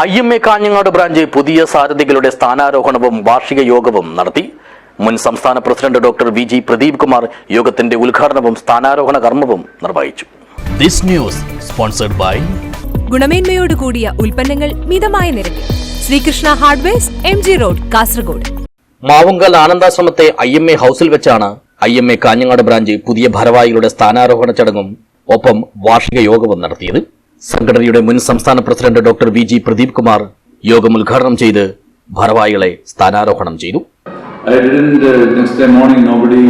I M A Kanhangad branch പുതിയ സാരഥികളുടെ സ്ഥാനാരോഹണവും വാർഷിക യോഗവും നടത്തി. മുൻ സംസ്ഥാന president doctor V G Pradeep Kumar യോഗത്തിന്റെ ഉദ്ഘാടനവും സ്ഥാനാരോഹണ കർമ്മവും നിർവഹിച്ചു. This news sponsored by ഗുണമേന്മയോട് കൂടിയ ഉൽപ്പന്നങ്ങൾ മിതമായ നിരക്കിൽ. Sreekrishna hardwares M G road Kasaragod. Mavungal ആനന്ദാശ്രമത്തെ I M A ഹൌസിൽ വെച്ചാണ് I M A Kanhangad branch പുതിയ ഭാരവാഹികളുടെ സ്ഥാനാരോഹണ ചടങ്ങും ഒപ്പം വാർഷിക യോഗവും നടത്തിയത്. സംഘടനയുടെ മുൻ സംസ്ഥാന president doctor V G Pradeep Kumar യോഗം ഉദ്ഘാടനം ചെയ്ത് ഭാരവാഹികളെ സ്ഥാനാരോഹണം ചെയ്തു I didn't, uh, next day morning, nobody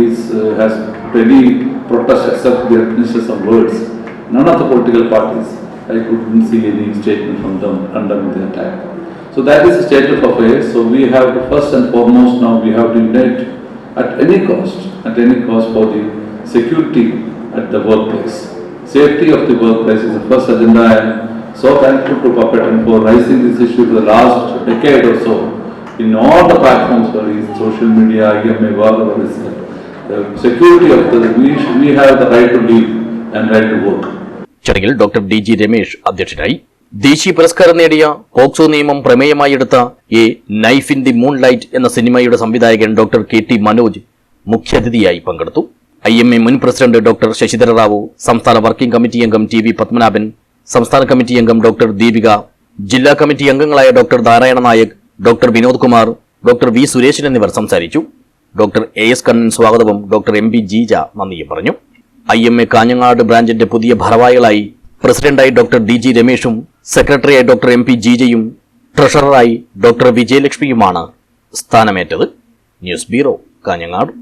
is, uh, has any protest except the admissions of words. None of the political parties, I couldn't see any statement from them condemning the attack. So that is the state of affairs, so we have to first and foremost now, we have to unite at any cost, at any cost for the security at the workplace. Safety of the workplace is the first agenda. I am so thankful to Puppet and for raising this issue for the last decade or so in all the platforms, whether it's social media, IMA, whatever is. The security of the, we, we have the right to live and right to work. ചടങ്ങിൽ doctor D G Ramesh അധ്യക്ഷനായി ദേശീയ പുരസ്കാരം നേടിയ POCSO നിയമം പ്രമേയമായി എടുത്ത a knife in the moonlight എന്ന സിനിമയുടെ സംവിധായകൻ ഡോക്ടർ കെ ടി മനോജ് മുഖ്യാതിഥിയായി പങ്കെടുത്തു ഐ എം എ മുൻ പ്രസിഡന്റ് ഡോക്ടർ ശശിധര റാവു സംസ്ഥാന വർക്കിംഗ് കമ്മിറ്റി അംഗം ടി വി പത്മനാഭൻ സംസ്ഥാന കമ്മിറ്റി അംഗം ഡോക്ടർ ദീപിക ജില്ലാ കമ്മിറ്റി അംഗങ്ങളായ doctor Narayana Nayak doctor Vinod Kumar doctor V Sureshan എന്നിവർ സംസാരിച്ചു. ഡോക്ടർ എ എസ് കണ്ണൻ സ്വാഗതവും ഡോക്ടർ എം പി ജീജ നന്ദിയും പറഞ്ഞു. ഐ എം എ കാഞ്ഞങ്ങാട് ബ്രാഞ്ചിന്റെ പുതിയ ഭാരവാഹികളായി പ്രസിഡന്റായി ഡോക്ടർ ഡി ജി രമേഷും സെക്രട്ടറിയായി ഡോക്ടർ എം പി ജീജയും ട്രഷററായി ഡോക്ടർ വിജയലക്ഷ്മിയുമാണ് സ്ഥാനമേറ്റത്. News bureau Kanhangad.